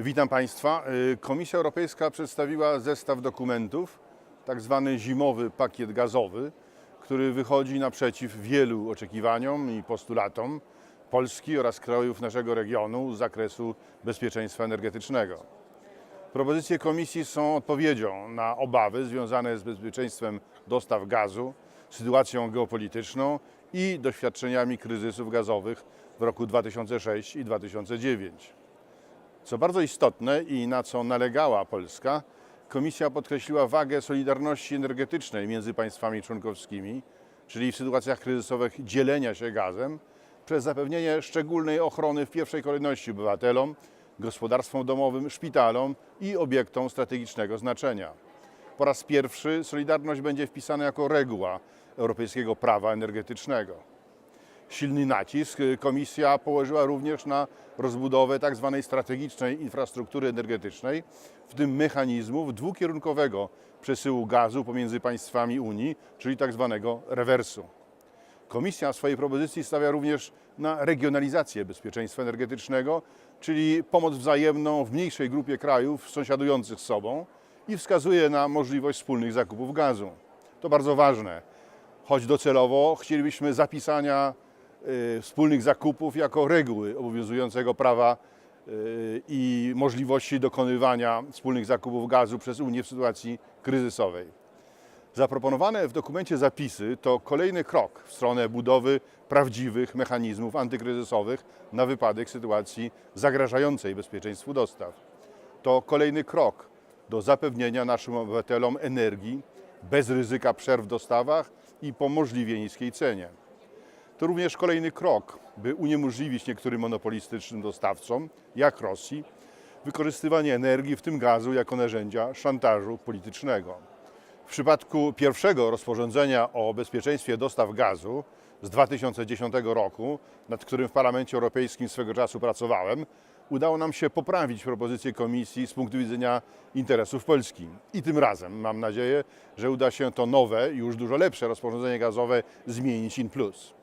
Witam Państwa. Y, Komisja Europejska przedstawiła zestaw dokumentów, tak zwany zimowy pakiet gazowy, który wychodzi naprzeciw wielu oczekiwaniom i postulatom Polski oraz krajów naszego regionu z zakresu bezpieczeństwa energetycznego. Propozycje Komisji są odpowiedzią na obawy związane z bezpieczeństwem dostaw gazu, sytuacją geopolityczną i doświadczeniami kryzysów gazowych w roku 2006 i 2009. Co bardzo istotne i na co nalegała Polska, Komisja podkreśliła wagę solidarności energetycznej między państwami członkowskimi, czyli w sytuacjach kryzysowych dzielenia się gazem, przez zapewnienie szczególnej ochrony w pierwszej kolejności obywatelom, gospodarstwom domowym, szpitalom i obiektom strategicznego znaczenia. Po raz pierwszy Solidarność będzie wpisana jako reguła europejskiego prawa energetycznego. Silny nacisk Komisja położyła również na rozbudowę tzw. strategicznej infrastruktury energetycznej, w tym mechanizmów dwukierunkowego przesyłu gazu pomiędzy państwami Unii, czyli tzw. rewersu. Komisja w swojej propozycji stawia również na regionalizację bezpieczeństwa energetycznego, czyli pomoc wzajemną w mniejszej grupie krajów sąsiadujących z sobą i wskazuje na możliwość wspólnych zakupów gazu. To bardzo ważne, choć docelowo chcielibyśmy zapisania wspólnych zakupów jako reguły obowiązującego prawa y, i możliwości dokonywania wspólnych zakupów gazu przez Unię w sytuacji kryzysowej. Zaproponowane w dokumencie zapisy to kolejny krok w stronę budowy prawdziwych mechanizmów antykryzysowych na wypadek sytuacji zagrażającej bezpieczeństwu dostaw. To kolejny krok do zapewnienia naszym obywatelom energii bez ryzyka przerw w dostawach i po możliwie niskiej cenie. To również kolejny krok, by uniemożliwić niektórym monopolistycznym dostawcom, jak Rosji, wykorzystywanie energii, w tym gazu, jako narzędzia szantażu politycznego. W przypadku pierwszego rozporządzenia o bezpieczeństwie dostaw gazu z 2010 roku, nad którym w Parlamencie Europejskim swego czasu pracowałem, udało nam się poprawić propozycję Komisji z punktu widzenia interesów Polski. I tym razem mam nadzieję, że uda się to nowe, już dużo lepsze rozporządzenie gazowe zmienić in plus.